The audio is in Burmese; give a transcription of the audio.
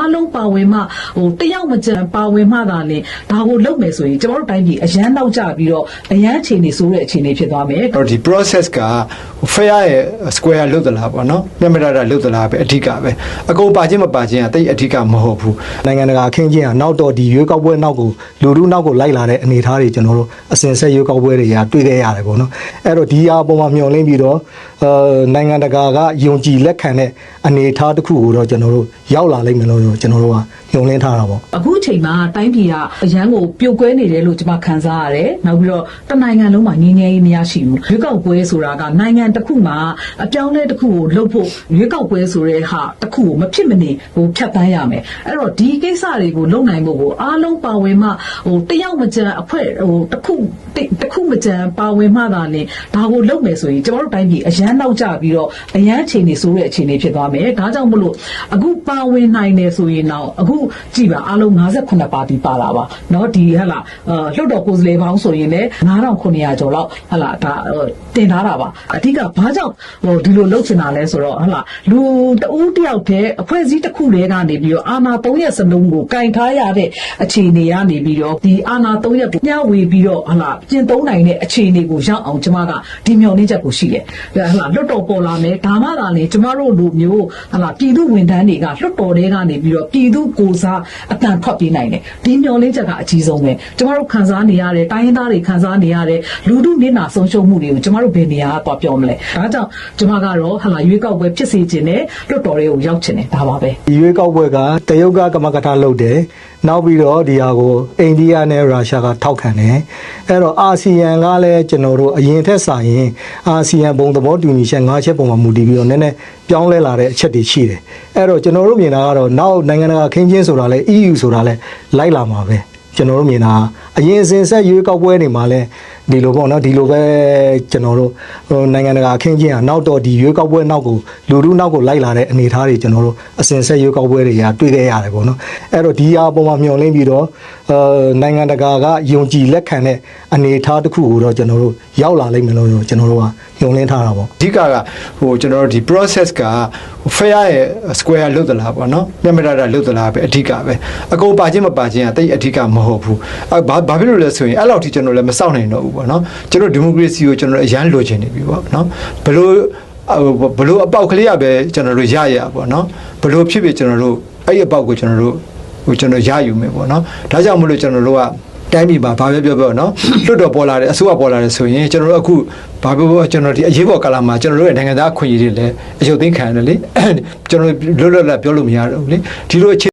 အားလုံးပါဝင်မှဟိုတယောက်မကြံပါဝင်မှသာလေဒါကိုလုပ်မယ်ဆိုရင်ကျမတို့တိုင်းပြည်အရန်နောက်ကျပြီးတော့အရန်အခြေအနေဆိုးတဲ့အခြေအနေဖြစ်သွားမယ်တော့ဒီ process က fair ရဲ့ square လုတ်သလားပေါ့နော်မျက်မတတာလုတ်သလားပဲအဓိကပဲအကုန်ပါခြင်းမပါခြင်းကတိတ်အဓိကမဟုတ်ဘူးနိုင်ငံတကာအခင်းချင်းကနောက်တော့ဒီရွေးကောက်ပွဲနောက်ကိုလူလူနောက်ကိုလိုက်လာတဲ့အနေအထားတွေကျွန်တော်တို့အစဉ်ဆက်ရွေးကောက်ပွဲတွေကတွေ့ခဲ့ရတယ်ပေါ့နော်အဲ့တော့ဒီအားအပေါ်မှာမျှော်လင့်ပြီးတော့အဲ နိုင်ငံတကာကယုံကြည်လက်ခံတဲ့အနေအထားတစ်ခုကိုတော့ကျွန်တော်တို့ရောက်လာလိမ့်မယ်လို့ကျွန်တော်တို့ကညွှန်လင်းထားတာပေါ့အခုအချိန်မှာတိုင်းပြည်ကအရန်ကိုပြုတ်ကွဲနေတယ်လို့ကျွန်မခံစားရတယ်။နောက်ပြီးတော့တနိုင်ငံလုံးမှာငြင်းငြင်းရေးမရရှိဘူး။ရွေးကောက်ပွဲဆိုတာကနိုင်ငံတစ်ခုမှာအပြောင်းအလဲတစ်ခုကိုလုပ်ဖို့ရွေးကောက်ပွဲဆိုတဲ့ဟာတစ်ခုကိုမဖြစ်မနေဟိုဖြတ်တန်းရမယ်။အဲ့တော့ဒီကိစ္စတွေကိုလုပ်နိုင်ဖို့ကိုအားလုံးပါဝင်မှဟိုတယောက်မကြံအဖွဲ့ဟိုတစ်ခုတစ်တစ်ခု မကြံပါဝင်မှသာလေဒါကိုလုပ်မယ်ဆိုရင်ကျွန်တော်တို့တိုင်းပြည်အရန်နောက်ကျပြီးတော့အရန်အခြေအနေဆိုးတဲ့အခြေအနေဖြစ်သွားမယ်။ဒါကြောင့်မလို့အခုပါဝင်နိုင်တယ်ဆိုရင်တော့အခုကြည့်ပါအားလုံး58ပါတီပါလာပါเนาะဒီဟဟလာအာလွှတ်တော်ကိုယ်စားလှယ်ပေါင်းဆိုရင်လည်း9900ကျော်လောက်ဟဟလာဒါဟိုတင်ထားတာပါအဓိကဘာကြောင့်ဟိုဒီလိုလုပ်ချင်တာလဲဆိုတော့ဟဟလာလူတဦးတယောက်တည်းအဖွဲ့အစည်းတစ်ခုတည်းကနေပြီးတော့အာဏာ3ရက်စလုံးကိုကင်ထားရတဲ့အခြေအနေကနေပြီးတော့ဒီအာဏာ3ရက်ကိုညှဝေပြီးတော့ဟလာပြင်သုံးနိုင် ်တဲ့အခြေအနေကိုရောက်အောင်ကျမကဒီမျှော်လင့်ချက်ကိုရှိတယ်ဟလာလွတ်တော်ပေါ်လာမယ်ဒါမှသာလေကျမတို့လူမျိုးဟလာပြည်သူဝန်ထမ်းတွေကလွတ်တော်တွေကနေပြီးတော့ပြည်သူကိုစားအတန်ထွက်ပြေးနိုင်တယ်ဒီမျှော်လင့်ချက်ကအကြီးဆုံးပဲကျမတို့ခံစားနေရတဲ့တိုင်းရင်းသားတွေခံစားနေရတဲ့လူထုမျက်နှာဆုံးရှုံးမှုတွေကိုကျမတို့ဘယ်နေရာကသွားပြောမလဲဒါကြောင့်ကျမကတော့ဟလာရွေးကောက်ပွဲဖြစ်စေခြင်းနဲ့လွတ်တော်တွေကိုရောက်ခြင်းနဲ့ဒါပါပဲဒီရွေးကောက်ပွဲကတရုတ်ကကမကထလုပ်တယ်နောက်ပြီးတော့ဒီဟာကိုအိန္ဒိယနဲ့ရုရှားကထောက်ခံတယ်အဲ့တော့အာဆီယံကလည်းကျွန်တော်တို့အရင်ထက်စာရင်အာဆီယံဘုံသဘောတူညီချက်၅ချက်ပုံမှာမူတည်ပြီးတော့နည်းနည်းပြောင်းလဲလာတဲ့အချက်တွေရှိတယ်အဲ့တော့ကျွန်တော်တို့မြင်တာကတော့နောက်နိုင်ငံတကာခင်းချင်းဆိုတာလဲ EU ဆိုတာလဲလိုက်လာမှာပဲကျွန်တော်တို့မြင်တာအရင်အစဉ်ဆက်ရွေးကောက်ပွဲတွေမှာလဲ ဒီလိုပေါ့နော်ဒီလိုပဲကျွန်တော်တို့ဟိုနိုင်ငံတကာအခင်းချင်းကနောက်တော့ဒီရွေးကောက်ပွဲနောက်ကိုလူလူနောက်ကိုလိုက်လာတဲ့အနေအထားတွေကျွန်တော်တို့အစဉ်ဆက်ရွေးကောက်ပွဲတွေကတွေ့ခဲ့ရတယ်ပေါ့နော်အဲ့တော့ဒီအားအပေါ်မှာမျှော်လင့်ပြီးတော့အဲနိုင်ငံတကာကယုံကြည်လက်ခံတဲ့အနေအထားတစ်ခုကိုတော့ကျွန်တော်တို့ရောက်လာလိမ့်မယ်လို့ကျွန်တော်တို့ကညွှန်လင်းထားတာပေါ့အဓိကကဟိုကျွန်တော်တို့ဒီ process က fair ရဲ့ square လုတ်သလားပေါ့နော်မျက်မတတာလုတ်သလားပဲအဓိကပဲအကုန်ပါခြင်းမပါခြင်းကတိတ်အဓိကမဟုတ်ဘူးအဲဘာဘာဖြစ်လို့လဲဆိုရင်အဲ့လောက်ထိကျွန်တော်လည်းမစောင့်နိုင်တော့ဘူးပေါ့နော်ကျွန်တော်ဒီမိုကရေစီကိုကျွန်တော်အရန်လိုချင်နေပြီပေါ့နော်ဘလို့ဘလို့အပေါက်ကလေးရပဲကျွန်တော်တို့ရရပေါ့နော်ဘလို့ဖြစ်ဖြစ်ကျွန်တော်တို့အဲ့ဒီအပေါက်ကိုကျွန်တော်တို့ဟိုကျွန်တော်ရယူမယ်ပေါ့နော်ဒါကြောင့်မလို့ကျွန်တော်တို့ကတိုင်းပြည်မှာဘာပဲပြောပြောနော်လွတ်တော်ပေါ်လာတယ်အစိုးရပေါ်လာတယ်ဆိုရင်ကျွန်တော်တို့အခုဘာပြောပြောကျွန်တော်ဒီအရေးပေါ်ကာလမှာကျွန်တော်တို့ရဲ့နိုင်ငံသားအခွင့်အရေးတွေလည်းအယုတ်သိမ်းခံရတယ်လေကျွန်တော်တို့လွတ်လွတ်လပ်ပြောလို့မရတော့ဘူးလေဒီလိုအခြေ